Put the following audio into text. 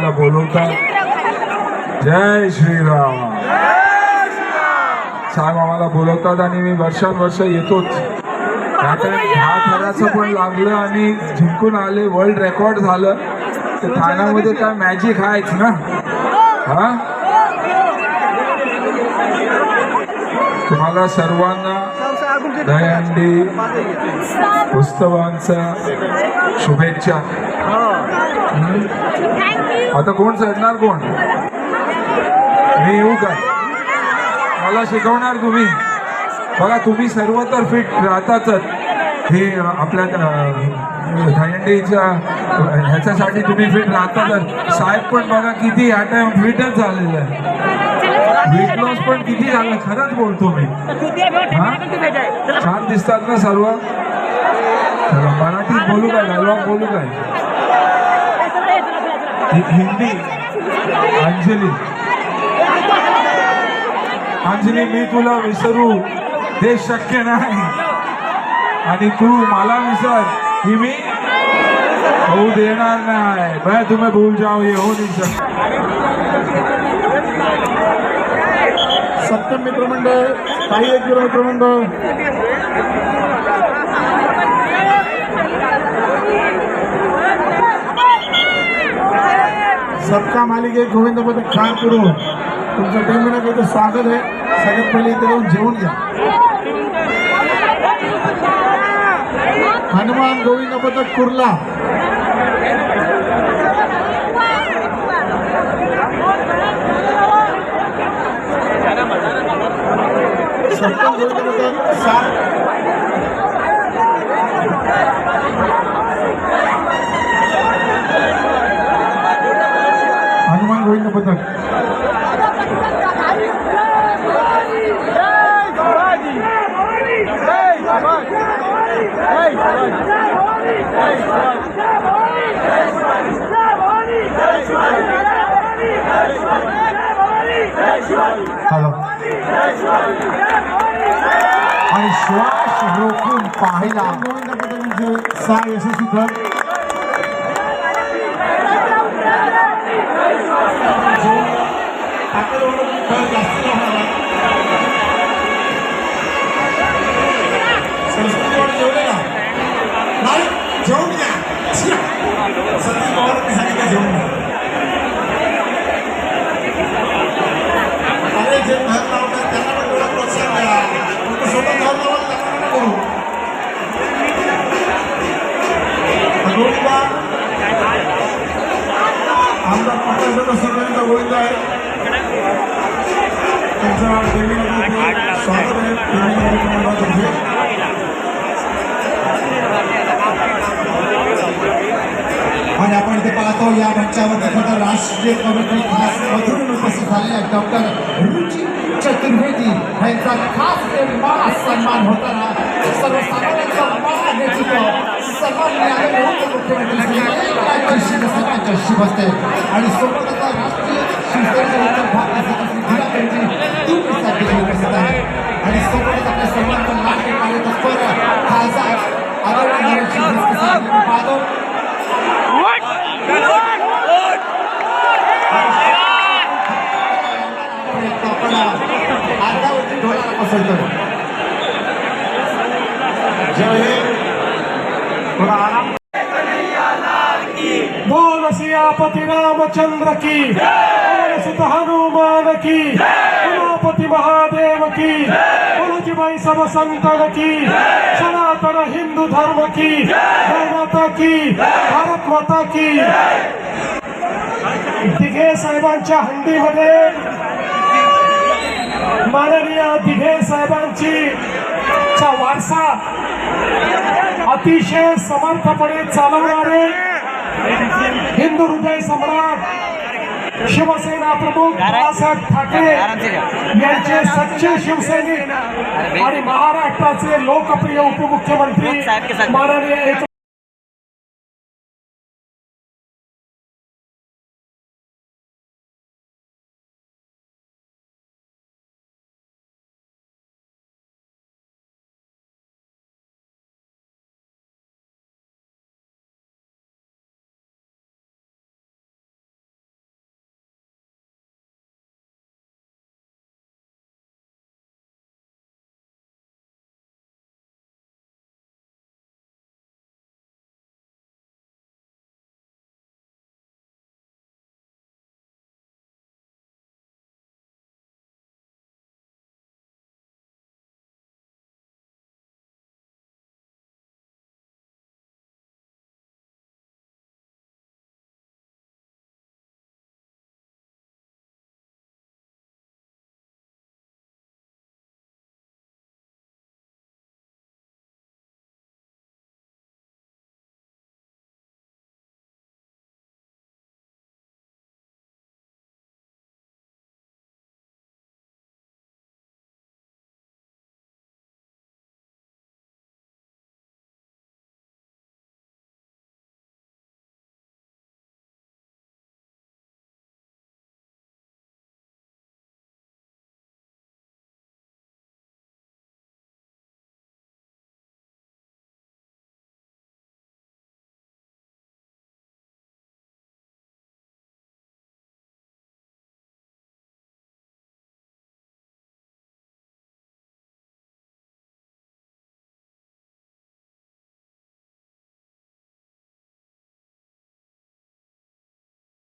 आम्हाला बोलवतात जय श्रीराम. साहेब आम्हाला बोलवतात आणि मी वर्षानुवर्ष येतोच. त्या टाइम थराचं पण लागलं आणि जिंकून आले वर्ल्ड रेकॉर्ड झालं. तर ठाण्यामध्ये काय मॅजिक आहेच ना? हा? तुम्हाला सर्वांना दहीहंडी उत्सवांचा शुभेच्छा. आता कोण चढणार कोण? मी येऊ का? मला शिकवणार तुम्ही? बघा तुम्ही सर्व तर फिट राहताच हे आपल्या दहीहंडीच्या ह्याच्यासाठी तुम्ही फिट राहतातच. साहेब पण बघा किती ह्या टाइम फिटच झालेलं आहे पण किती झालं खरंच बोलतो मी? छान दिसतात ना सर्व? मराठीत बोलू काय डायलॉग बोलू काय? हिंदी. अंजली. अंजली मी तुला विसरू. हे शक्य नाही. आणि तू मला विसर. ही मी होऊ देणार नाही. तुम्हें भूल जाऊ ये हो नहीं सकता सप्तम मित्रमंडळ काही एक किलो मित्रमंडळ. सबका मालिक एक गोविंद खान करू तुमचं टीमनं काही स्वागत आहे. सगळ्यात पहिले इथे येऊन जेवून घ्या. हनुमान गोविंद कुर्ला. सात हनुमान गोविंद पथक Thank you. Hello Ayşvaş Rokun Fahila. Sayesi süper. Sanskrit var öyle ya. Lan, çok आणि आपण इथे पाहतो या मंचावरती खरं राष्ट्रीय कमिटी खास मधून उपस्थित झालेल्या डॉक्टर रुची चतुर्वेदी यांचा खास मान सन्मान होताना सर्वसामान्यांचा मान नेतृत्व सन्मान मिळाले मुख्यमंत्री श्री एकनाथ शिवसेनाच्या शुभ आणि सोबतच राष्ट्रीय शिवसेनेचे असेल तर. जय हिंद. बोल सियापति रामचंद्र की. बोल सुत हनुमान की. उमापति महादेव की. बोल भाई सब संतन की. सनातन हिंदू धर्म की. माता की. भारत माता की. दिघे साहेबांच्या हंडीमध्ये माननीय दिघे साहेबांची चा वारसा अतिशय समर्थपणे चालवणारे हिंदू हृदय सम्राट शिवसेना प्रमुख बाळासाहेब ठाकरे यांचे सच्चे शिवसैनिक आणि महाराष्ट्राचे लोकप्रिय उपमुख्यमंत्री माननीय